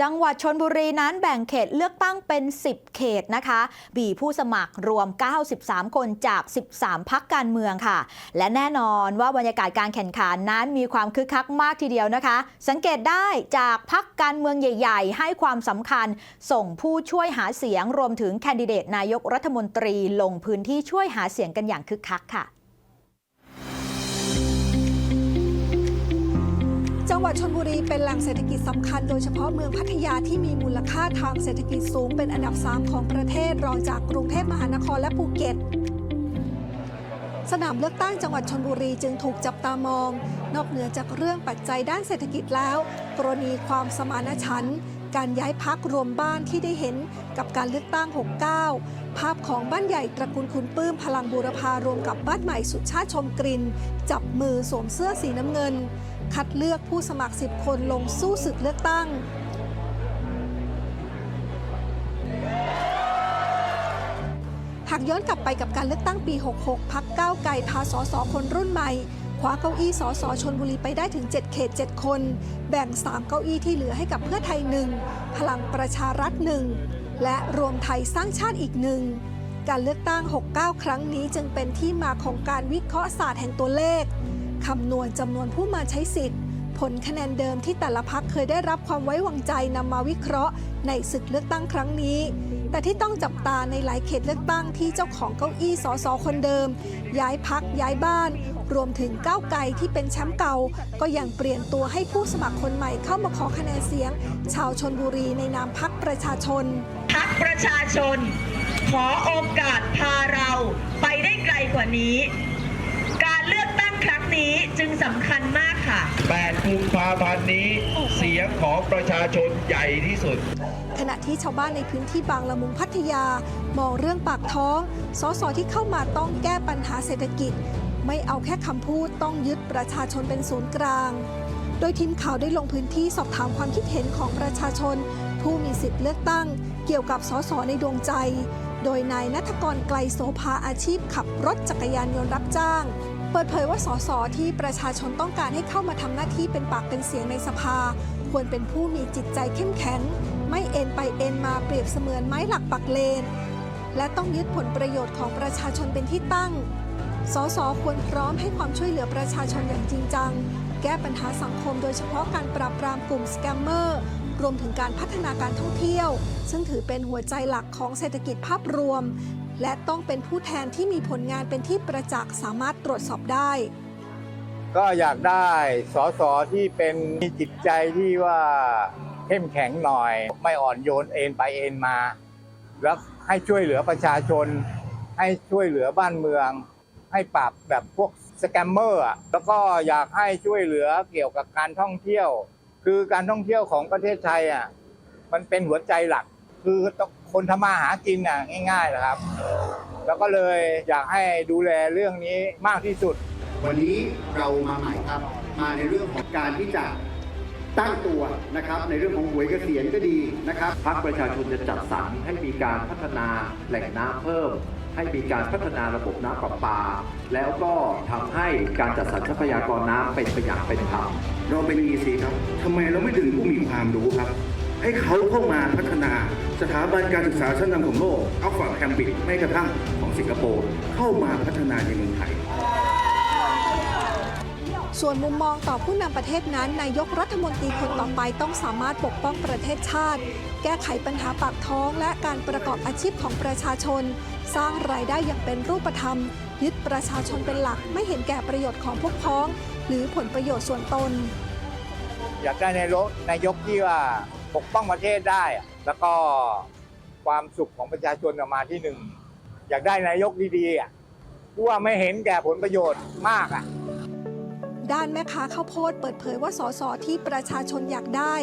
จังหวัดชนบุรีนั้นแบ่งเขตเลือกตั้งเป็น 10 เขตนะคะมีผู้สมัครรวม 93 คนจาก 13 พักการเมืองค่ะ และแน่นอนว่าบรรยากาศการแข่งขันนั้นมีความคึกคักมากทีเดียวนะคะ สังเกตได้จากพักการเมืองใหญ่ ๆ ให้ความสำคัญ ส่งผู้ช่วยหาเสียงรวมถึงแคนดิเดตนายกรัฐมนตรีลงพื้นที่ช่วยหาเสียงกันอย่างคึกคักค่ะ จังหวัดชนบุรีเป็นแหล่งเศรษฐกิจสำคัญโดยเฉพาะเมืองพัทยาที่มีมูลค่าทางเศรษฐกิจสูงเป็นอันดับ 3 ของประเทศรองจากกรุงเทพมหานครและภูเก็ต สนามเลือกตั้งจังหวัดชนบุรีจึงถูกจับตามอง นอกเหนือจากเรื่องปัจจัยด้านเศรษฐกิจแล้ว กรณีความสมานฉันท์การย้ายพักรวมบ้านที่ได้เห็นกับการเลือกตั้ง 69 ภาพของบ้านใหญ่ตระกูลคุณปื้มพลังบูรพารวมกับบ้านใหม่สุชาติชมกลิ่นจับมือสวมเสื้อสีน้ำเงิน คัดเลือกผู้สมัคร 10 คนลงสู้ศึกเลือกตั้ง หากย้อนกลับไปกับการเลือกตั้งปี 66 พักก้าวไกลพาสสคนรุ่นใหม่คว้าเก้าอี้สสชนบุรีไปได้ถึง 7 เขต 7 คน แบ่ง 3 เก้าอี้ที่เหลือให้กับเพื่อไทยหนึ่งพลังประชารัฐหนึ่งและรวมไทยสร้างชาติอีกหนึ่งการเลือกตั้ง 69 ครั้งนี้จึงเป็นที่มาของการวิเคราะห์ศาสตร์แห่งตัวเลข คำนวณจำนวนผู้มาใช้สิทธิ์ ผลคะแนนเดิมที่แต่ละพักเคยได้รับความไว้วางใจนำมาวิเคราะห์ ในศึกเลือกตั้งครั้งนี้ แต่ที่ต้องจับตาในหลายเขตเลือกตั้งที่เจ้าของเก้าอี้สสคนเดิม ย้ายพักย้ายบ้าน รวมถึงก้าวไกลที่เป็นแชมป์เก่า ก็ยังเปลี่ยนตัวให้ผู้สมัครคนใหม่เข้ามาขอคะแนนเสียง ชาวชนบุรีในนามพักประชาชนพักประชาชน ขอโอกาสพาเราไปได้ไกลกว่านี้ ครั้งนี้จึงสำคัญมากค่ะ 8 กุมภาพันธ์นี้เสียงของประชาชนใหญ่ที่สุด ขณะที่ชาวบ้านในพื้นที่บางละมุงพัทยา มองเรื่องปากท้อง สสที่เข้ามาต้องแก้ปัญหาเศรษฐกิจ ไม่เอาแค่คำพูดต้องยึดประชาชนเป็นศูนย์กลาง โดยทีมข่าวได้ลงพื้นที่สอบถามความคิดเห็นของประชาชน ผู้มีสิทธิ์เลือกตั้ง เกี่ยวกับสสในดวงใจ โดยนายนัทกรไกลโสภาอาชีพขับรถจักรยานยนต์รับจ้าง เปิดเผยว่าสสที่ประชาชนต้องการให้เข้ามาทำหน้าที่เป็นปากเป็นเสียงในสภา ควรเป็นผู้มีจิตใจเข้มแข็ง ไม่เอ็นไปเอ็นมาเปรียบเสมือนไม้หลักปักเลน และต้องยึดผลประโยชน์ของประชาชนเป็นที่ตั้ง สสควรพร้อมให้ความช่วยเหลือประชาชนอย่างจริงจัง แก้ปัญหาสังคมโดยเฉพาะการปราบปรามกลุ่มสแกมเมอร์รวมถึงการพัฒนาการท่องเที่ยว ซึ่งถือเป็นหัวใจหลักของเศรษฐกิจภาพรวม และต้องเป็นผู้แทนที่มีผลงานเป็นที่ประจักษ์สามารถตรวจสอบได้ ก็อยากได้สสที่เป็นมีจิตใจที่ว่าเข้มแข็งหน่อย ไม่อ่อนโยนเอ็นไปเอ็นมา แล้วให้ช่วยเหลือประชาชน ให้ช่วยเหลือบ้านเมือง ให้ปราบแบบพวกสแกมเมอร์แล้วก็อยากให้ช่วยเหลือเกี่ยวกับการท่องเที่ยว คือการท่องเที่ยวของประเทศไทยอะมันเป็นหัวใจหลัก คือต้องคนทำมาหากินอะง่ายๆนะครับ แล้วก็เลยอยากให้ดูแลเรื่องนี้มากที่สุด วันนี้เรามาใหม่ครับ มาในเรื่องของการที่จะตั้งตัวนะครับในเรื่องของหวยเกษียณก็ดีนะครับพรรคประชาชนจะจัดสรรให้มีการพัฒนาแหล่งน้ำเพิ่ม ให้มีการพัฒนาระบบน้ำประปา แล้วก็ทำให้การจัดสรรทรัพยากรน้ำเป็นไปอย่างเป็นธรรมเราเป็น EC ครับทำไมเราไม่ดึงผู้มีความรู้ครับ ให้เขาเข้ามาพัฒนาสถาบันการศึกษาชั้นนำของโลกอัลฟาแคมบิดไม่กระทั่งของสิงคโปร์เข้ามาพัฒนาในเมืองไทยส่วนมุมมองต่อผู้นำประเทศนั้น นายกรัฐมนตรีคนต่อไปต้องสามารถปกป้องประเทศชาติ แก้ไขปัญหาปากท้อง และการประกอบอาชีพของประชาชน สร้างรายได้อย่างเป็นรูปธรรม ยึดประชาชนเป็นหลักไม่เห็นแก่ประโยชน์ของพวกพ้อง หรือผลประโยชน์ส่วนตน อยากได้นายกนายกที่ว่า ปกป้องประเทศได้อะแล้วก็ความสุขของประชาชนออกมาที่หนึ่ง อยากได้นายกดีๆอะผู้ว่าไม่เห็นแก่ผลประโยชน์มากอะด้านแม่ค้าข้าวโพดเปิดเผยว่าสสที่ประชาชนอยากได้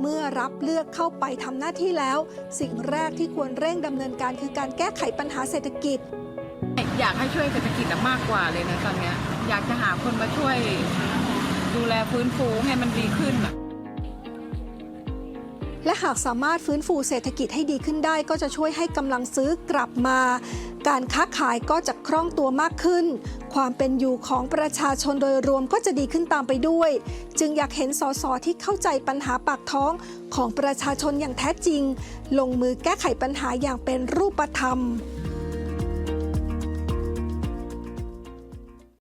เมื่อรับเลือกเข้าไปทำหน้าที่แล้ว สิ่งแรกที่ควรเร่งดำเนินการคือการแก้ไขปัญหาเศรษฐกิจ อยากให้ช่วยเศรษฐกิจอะมากกว่าเลยนะตอนเนี้ยอยากจะหาคนมาช่วย ดูแลฟื้นฟูให้มันดีขึ้นอะ และหากสามารถฟื้นฟูเศรษฐกิจให้ดีขึ้นได้ ก็จะช่วยให้กำลังซื้อกลับมา การค้าขายก็จะคล่องตัวมากขึ้น ความเป็นอยู่ของประชาชนโดยรวมก็จะดีขึ้นตามไปด้วย จึงอยากเห็นสสที่เข้าใจปัญหาปากท้องของประชาชนอย่างแท้จริง ลงมือแก้ไขปัญหาอย่างเป็นรูปธรรม